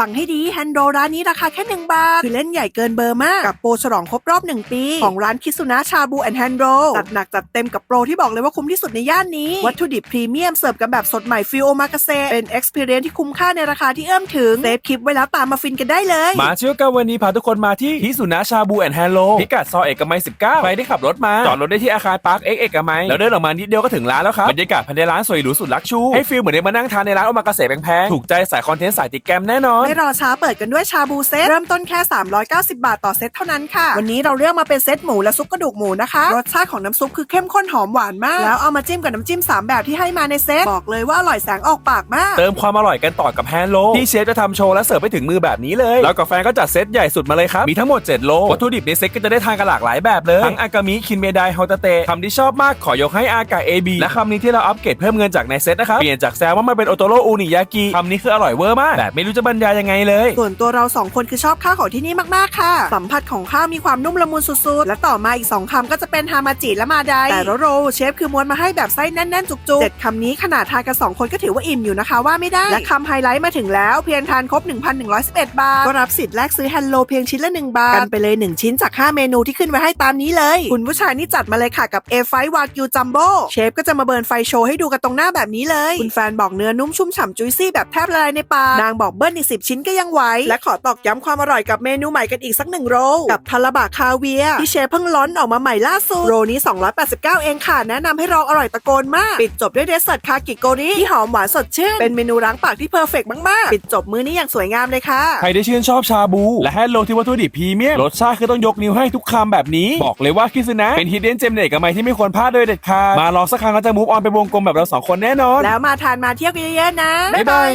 ฟังให้ดีแฮนโดร้านนี้ราคาแค่1บาท คือเล่นใหญ่เกินเบอร์มาก กับโปรฉลองครบรอบ1ปี ของร้านคิสุนะชาบูแอนด์แฮนโดจัดหนักจัดเต็มกับโปรที่บอกเลยว่าคุ้มที่สุดในย่านนี้ วัตถุดิบพรีเมียมเสิร์ฟกันแบบสดใหม่ฟิโอมากาเซเป็น experience ที่คุ้มค่าในราคาที่เอื้อมถึงเซฟคลิปไว้แล้วตามมาฟินกันได้เลย มาเชื่อกันวันนี้พาทุกคนมาที่ฮิสุนะชาบูแอนด์แฮนโลพิกัดซอยเอกมัย19ใครที่ขับรถมาจอดรถได้ที่อาคารพาร์คเอ็กเอกมัยแล้วเดินออกมานิดเดียวก็ถึงร้านแล้วครับบรรยากาศภายในร้านสวยหรูสุดลักชูให้ฟีลเหมือนได้มานั่งทานในร้านโอมากาเสะแพงๆถูกใจสายคอนเทนต์สายติดแกมแน่นอนไม่รอช้าเปิดกันด้วยชาบูเซตเริ่มต้นแค่ 390 บาทต่อเซตเท่านั้นค่ะ วันนี้เราเลือกมาเป็นเซตหมูและซุปกระดูกหมูนะคะรสชาติของน้ำซุปคือเข้มข้นหอมหวานมาก แล้วเอามาจิ้มกับน้ำจิ้ม 3 แบบที่ให้มาในเซตบอกเลยว่าอร่อยแสงออกปากมาก เติมความอร่อยกันต่อกับแฮนโลที่เชฟจะทำโชว์และเสิร์ฟไปถึงมือแบบนี้เลย แล้วกาแฟก็จัดเซตใหญ่สุดมาเลยครับมีทั้งหมด 7 โลวัตถุดิบในเซตก็จะได้ทานกันหลากหลายแบบเลยทั้งอากามิคินเมไดฮอตเตะคำที่ชอบมากขอยกให้อากาเอบีและคำนี้ที่เราอัปเกรดเพิ่มเงินจากในเซตนะครับเปลี่ยนจากแซลมอนมาเป็นโอโตโรอูนิยากิคำนี้คืออร่อยเวอร์มากแบบไม่รู้จะบรรยายยังไงเลย ส่วนตัวเราสองคนคือชอบข้าวของที่นี่มากๆค่ะ สัมผัสของข้าวมีความนุ่มละมุนสุดๆ และต่อมาอีก 2คำก็จะเป็นฮามาจิและมาไดแต่โรลเชฟคือม้วนมาให้แบบไส้แน่นๆ จุกๆเจ็ดคำนี้ขนาดทานกัน2คนก็ถือว่าอิ่มอยู่นะคะว่าไม่ได้ และคำไฮไลท์มาถึงแล้วเพียงทานครบ 1,111 บาท ก็รับสิทธิ์แลกซื้อแฮนโลเพียงชิ้นละ 1 บาท กันไปเลย 1 ชิ้นจาก 5 เมนูที่ขึ้นไว้ให้ตามนี้เลย คุณผู้ชายนี่จัดมาเลยค่ะกับ A ไฟวากิวจัมโบ้เชฟก็จะมาเบิร์นไฟโชว์ให้ดูกันตรงหน้าแบบนี้เลย คุณแฟนบอกเนื้อนุ่มชุ่มฉ่ำจุยซี่แบบแทบละลายในปากนางบอกเบิ้ลอีกสิชิ้นก็ยังไหว และขอตอกย้ำความอร่อยกับเมนูใหม่กันอีกสักหนึ่งโรลกับทาราบะคาเวียร์ที่เชฟเพิ่งล้อนออกมาใหม่ล่าสุดโรลนี้ 289 เองค่ะ แนะนำให้ลองอร่อยตะโกนมาก ปิดจบด้วยเดสเซอร์ทคากิโกริที่หอมหวานสดชื่น เป็นเมนูล้างปากที่เพอร์เฟกต์มาก ๆ ปิดจบมื้อนี้อย่างสวยงามเลยค่ะ ใครที่ชื่นชอบชาบู และแฮนโลที่วัตถุดิบพรีเมียมรสชาติคือต้องยกนิ้วให้ทุกคำแบบนี้ บอกเลยว่าคิซึนะ เป็นฮิดเด้นเจมเด็กกับไมที่ไม่ควรพลาดโดยเด็ดขาดมาลองสักครั้งแล้วจะมูฟออนไปวงกลมแบบเราสองคนแน่นอนแล้วมาทานมาเที่ยวกันเยอะๆนะบ๊ายบาย